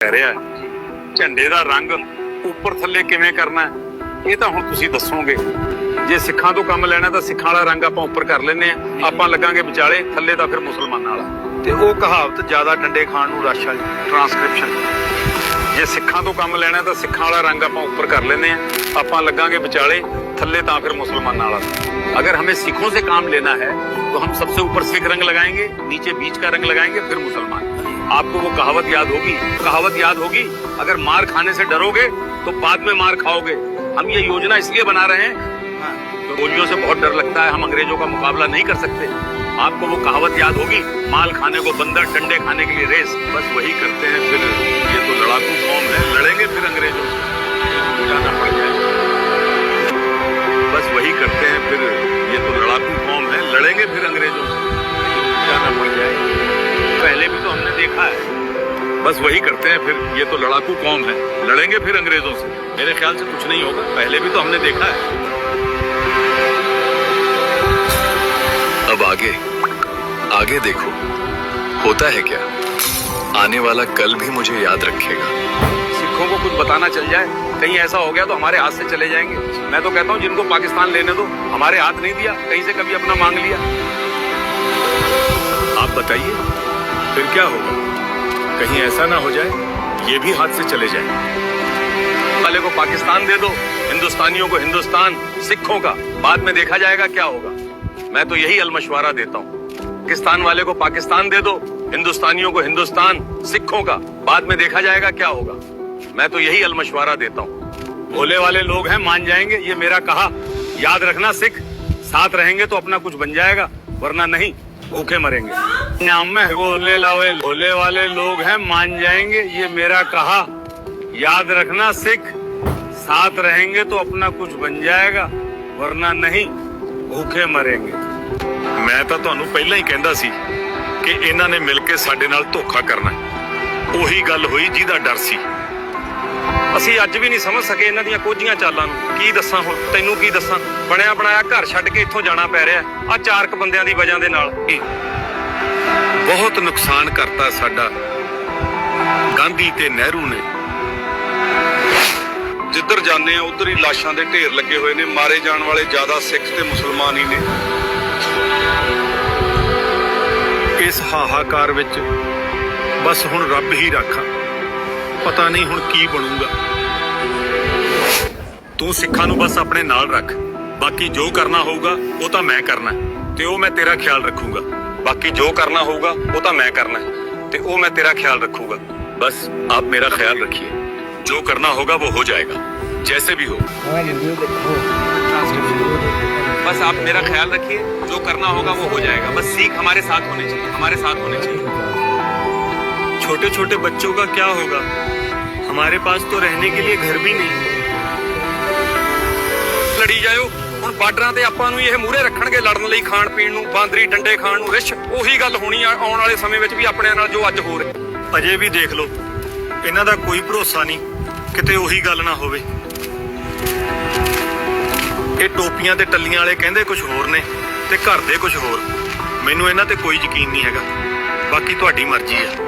ਕਹਿ ਰਿਹਾ ਝੰਡੇ ਦਾ ਰੰਗ ਉੱਪਰ ਥੱਲੇ ਕਿਵੇਂ ਕਰਨਾ ਹੈ, ਇਹ ਤਾਂ ਹੁਣ ਤੁਸੀਂ ਦੱਸੋਗੇ ਜੇ ਸਿੱਖਾਂ ਤੋਂ ਕੰਮ ਲੈਣਾ ਤਾਂ ਸਿੱਖਾਂ ਵਾਲਾ ਰੰਗ ਆਪਾਂ ਉੱਪਰ ਕਰ ਲੈਨੇ ਆ ਆਪਾਂ ਲੱਗਾਂਗੇ ਵਿਚਾਲੇ ਥੱਲੇ ਤਾਂ ਫਿਰ ਮੁਸਲਮਾਨਾਂ ਵਾਲਾ ਤੇ ਉਹ ਕਹਾਵਤ ਜ਼ਿਆਦਾ ਡੰਡੇ ਖਾਣ ਨੂੰ ਰਸ਼ ਵਾਲੀ ਟ੍ਰਾਂਸਕ੍ਰਿਪਸ਼ਨ ਜੇ ਸਿੱਖਾਂ ਤੋਂ ਕੰਮ ਲੈਣਾ ਤਾਂ ਸਿੱਖਾਂ ਵਾਲਾ ਰੰਗ ਆਪਾਂ ਉੱਪਰ कर लेने हैं ਆਪਾਂ ਲੱਗਾਂਗੇ ਵਿਚਾਲੇ ਥੱਲੇ ਤਾਂ फिर मुसलमाना वाला अगर हमें सिखों से काम लेना है तो हम सबसे ऊपर सिख रंग लगाएंगे नीचे बीच का रंग लगाएंगे फिर मुसलमान आपको वो कहावत याद होगी? कहावत याद होगी? अगर मार खाने से डरोगे तो बाद में मार खाओगे। हम ये योजना इसलिए बना रहे हैं तो गोलियों से बहुत डर लगता है, हम अंग्रेज़ों का मुकाबला नहीं कर सकते। आपको वो कहावत याद होगी? माल खाने को बंदर, डंडे खाने के लिए रेस। बस वही करते हैं फिर। ये तो लड़ाकू कौम है, लड़ेंगे फिर अंग्रेज़ों से। जाना पड़ तो हमने देखा है। बस वही करते हैं फिर। ये तो लड़ाकू कौम है? लड़ेंगे फिर अंग्रेज़ों से। मेरे ख्याल से कुछ नहीं होगा। पहले भी तो हमने देखा है। अब आगे। आगे देखो। होता है क्या? आने वाला कल भी मुझे याद रखेगा। सिखों को कुछ बताना चल जाए। कहीं ऐसा हो गया तो हमारे हाथ से चले जाएँगे। मैं तो कहता हूँ, जिनको पाकिस्तान लेने दो, हमारे हाथ नहीं दिया। कहीं से कभी अपना मांग लिया। आप बताइए। फिर क्या होगा? कहीं ऐसा ना हो जाए, ये भी हाथ से चले जाए। वाले को पाकिस्तान दे दो, हिंदुस्तानियों को हिंदुस्तान, सिखों का। बाद में देखा जाएगा क्या होगा। मैं तो यही अलमशवारा देता हूँ। पाकिस्तान वाले को पाकिस्तान दे दो, हिंदुस्तानियों को हिंदुस्तान, सिखों का। बाद में देखा जाएगा क्या होगा। मैं तो यही अलमशवारा देता हूँ। भोले वाले लोग हैं, मान जाएँगे, ये मेरा कहा। याद रखना, सिख। साथ रहेंगे तो अपना कुछ बन जाएगा, वरना नहीं। भूखे मरेंगे नाम में भोले लावे भोले वाले लोग हैं मान जाएंगे ये मेरा कहा याद रखना सिख साथ रहेंगे तो अपना कुछ बन जाएगा वरना नहीं ਭੁੱਖੇ ਮਰਾਂਗੇ ਮੈਂ ਤਾਂ ਤੁਹਾਨੂੰ ਪਹਿਲਾਂ ਹੀ ਕਹਿੰਦਾ ਸੀ ਕਿ ਇਹਨਾਂ ਨੇ ਮਿਲ ਕੇ ਸਾਡੇ ਨਾਲ ਧੋਖਾ ਕਰਨਾ ਹੈ। ਉਹੀ ਗੱਲ ਹੋਈ ਜਿਹਦਾ ਡਰ ਸੀ ਅਸੀਂ ਅੱਜ ਵੀ ਨਹੀਂ ਸਮਝ ਸਕੇ ਇਹਨਾਂ ਦੀਆਂ ਕੋਝੀਆਂ ਚਾਲਾਂ ਨੂੰ। ਕੀ ਦੱਸਾਂ ਹੁਣ? ਤੈਨੂੰ ਕੀ ਦੱਸਾਂ? ਬਣਿਆ ਬਣਾਇਆ ਘਰ ਛੱਡ ਕੇ ਇੱਥੋਂ ਜਾਣਾ ਪੈ ਰਿਹਾ। ਆ ਚਾਰਕ ਬੰਦਿਆਂ ਦੀ ਵਜ੍ਹਾ ਦੇ ਨਾਲ। ਇਹ ਬਹੁਤ ਨੁਕਸਾਨ ਕਰਤਾ ਸਾਡਾ। ਗਾਂਧੀ ਤੇ ਨਹਿਰੂ ਨੇ। ਜਿੱਧਰ ਜਾਂਦੇ ਆ, ਉਧਰ ਹੀ ਲਾਸ਼ਾਂ ਦੇ ਢੇਰ ਲੱਗੇ ਹੋਏ ਨੇ। ਮਾਰੇ ਜਾਣ ਵਾਲੇ ਜ਼ਿਆਦਾ ਸਿੱਖ ਤੇ ਮੁਸਲਮਾਨ ਹੀ ਨੇ। ਇਸ ਹਾਹਾਕਾਰ ਵਿੱਚ ਬਸ ਹੁਣ ਰੱਬ ਹੀ ਰਾਖਾ। ਪਤਾ ਨਹੀਂ ਹੁਣ ਕੀ ਬਣੂਗਾ ਤੂੰ ਸਿੱਖਾਂ ਨੂੰ ਬਸ ਆਪਣੇ ਨਾਲ ਰੱਖ ਬਾਕੀ ਜੋ ਕਰਨਾ ਹੋਊਗਾ ਉਹ ਤਾਂ ਮੈਂ ਕਰਨਾ ਹੈ ਤੇ ਉਹ ਮੈਂ ਤੇਰਾ ਖਿਆਲ ਰੱਖੂਗਾ ਬਾਕੀ ਜੋ ਕਰਨਾ ਹੋਊਗਾ ਉਹ ਤਾਂ ਮੈਂ ਕਰਨਾ ਹੈ ਤੇ ਉਹ ਮੈਂ ਤੇਰਾ ਖਿਆਲ ਰੱਖੂਗਾ बस आप मेरा ख्याल रखिए जो करना होगा वो हो जाएगा जैसे भी हो बस आप मेरा ख्याल रखिए जो करना होगा वो हो जाएगा बस सीख हमारे साथ होने चाहिए हमारे साथ होने चाहिए छोटे छोटे बच्चों का क्या होगा हमारे पास तो रहने के लिए घर भी नहीं ਲੜੀ ਜਾਇਓ ਹੁਣ ਬਾਰਡਰਾਂ ਤੇ ਆਪਾਂ ਨੂੰ ਇਹ ਮੂਹਰੇ ਰੱਖਣਗੇ ਲੜਨ ਲਈ ਖਾਣ ਪੀਣ ਨੂੰ ਬਾਂਦਰੀ ਡੰਡੇ ਖਾਣ ਨੂੰ ਰਿਸ਼ ਉਹੀ ਗੱਲ ਹੋਣੀ ਆ ਆਉਣ ਵਾਲੇ ਸਮੇਂ ਵਿੱਚ ਵੀ ਆਪਣੇ ਨਾਲ ਜੋ ਅੱਜ ਹੋ ਰਿਹਾ ਅਜੇ ਵੀ ਦੇਖ ਲਓ ਇਹਨਾਂ ਦਾ ਕੋਈ ਭਰੋਸਾ ਨਹੀਂ ਕਿਤੇ ਉਹੀ ਗੱਲ ਨਾ ਹੋਵੇ ਇਹ ਟੋਪੀਆਂ ਤੇ ਟੱਲੀਆਂ ਵਾਲੇ ਕਹਿੰਦੇ ਕੁਝ ਹੋਰ ਨੇ ਤੇ ਘਰ ਦੇ ਕੁਝ ਹੋਰ ਮੈਨੂੰ ਇਹਨਾਂ ਤੇ ਕੋਈ ਯਕੀਨ ਨਹੀਂ ਹੈਗਾ ਬਾਕੀ ਤੁਹਾਡੀ ਮਰਜ਼ੀ ਹੈ